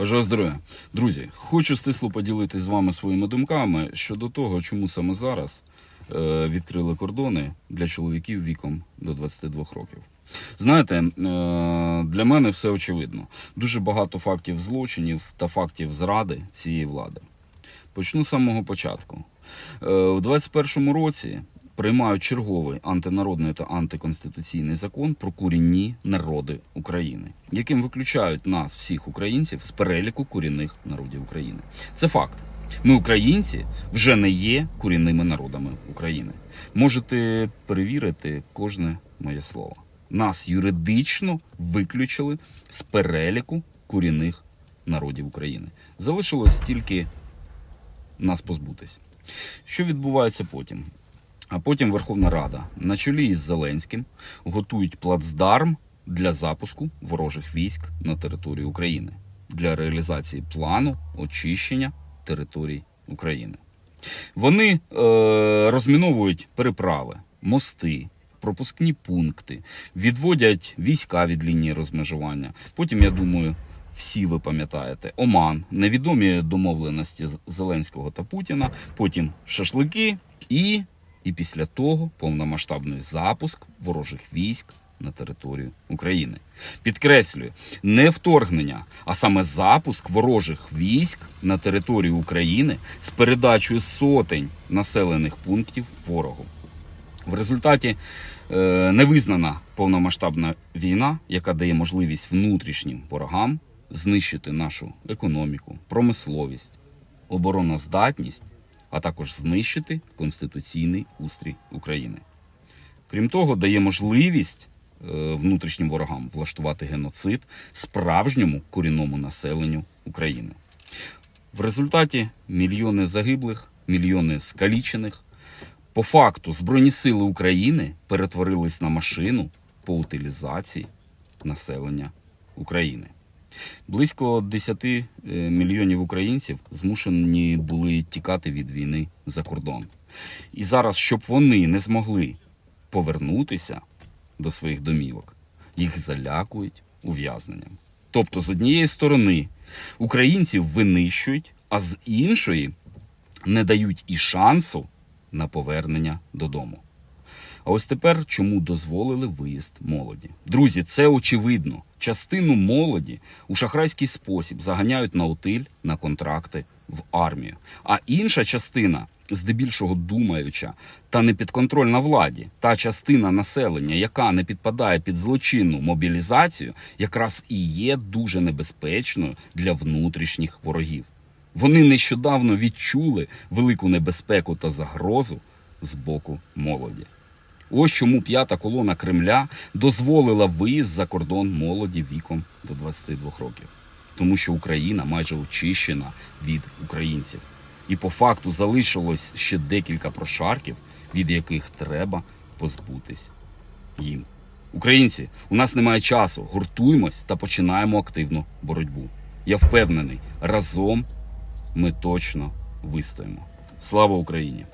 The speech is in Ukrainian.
Бажаю здоров'я. Друзі, хочу стисло поділитися з вами своїми думками щодо того, чому саме зараз е, відкрили кордони для чоловіків віком до 22 років. Знаєте, е, для мене все очевидно. Дуже багато фактів злочинів та фактів зради цієї влади. Почну з самого початку. Е, У 2021 році приймають черговий антинародний та антиконституційний закон про корінні народи України, яким виключають нас, всіх українців, з переліку корінних народів України. Це факт. Ми, українці, вже не є корінними народами України. Можете перевірити кожне моє слово. Нас юридично виключили з переліку корінних народів України. Залишилось тільки нас позбутись. Що відбувається потім? А потім Верховна Рада на чолі із Зеленським готують плацдарм для запуску ворожих військ на території України для реалізації плану очищення територій України. Вони е, розміновують переправи, мости, пропускні пункти, відводять війська від лінії розмежування. Потім, я думаю, всі ви пам'ятаєте, Оман, невідомі домовленості Зеленського та Путіна, потім шашлики і, і після того повномасштабний запуск ворожих військ на територію України. Підкреслюю, не вторгнення, а саме запуск ворожих військ на територію України з передачею сотень населених пунктів ворогу. В результаті е, невизнана повномасштабна війна, яка дає можливість внутрішнім ворогам знищити нашу економіку, промисловість, обороноздатність, а також знищити конституційний устрій України. Крім того, дає можливість е, внутрішнім ворогам влаштувати геноцид справжньому корінному населенню України. В результаті мільйони загиблих, мільйони скалічених. По факту Збройні сили України перетворились на машину по утилізації населення України. Близько 10 е, мільйонів українців змушені були тікати від війни за кордон. І зараз, щоб вони не змогли повернутися до своїх домівок, їх залякують ув'язненням. Тобто, з однієї сторони, українців винищують, а з іншої не дають і шансу на повернення додому. А ось тепер чому дозволили виїзд молоді? Друзі, це очевидно. Частину молоді у шахрайський спосіб заганяють на утиль на контракти в армію. А інша частина, здебільшого думаюча та не підконтрольна владі, та частина населення, яка не підпадає під злочинну мобілізацію, якраз і є дуже небезпечною для внутрішніх ворогів. Вони нещодавно відчули велику небезпеку та загрозу з боку молоді. Ось чому п'ята колона Кремля дозволила виїзд за кордон молоді віком до 22 років, тому що Україна майже очищена від українців, і по факту залишилось ще декілька прошарків, від яких треба позбутись їм. Українці, у нас немає часу. Гуртуємось та починаємо активну боротьбу. Я впевнений, разом ми точно вистоїмо. Слава Україні!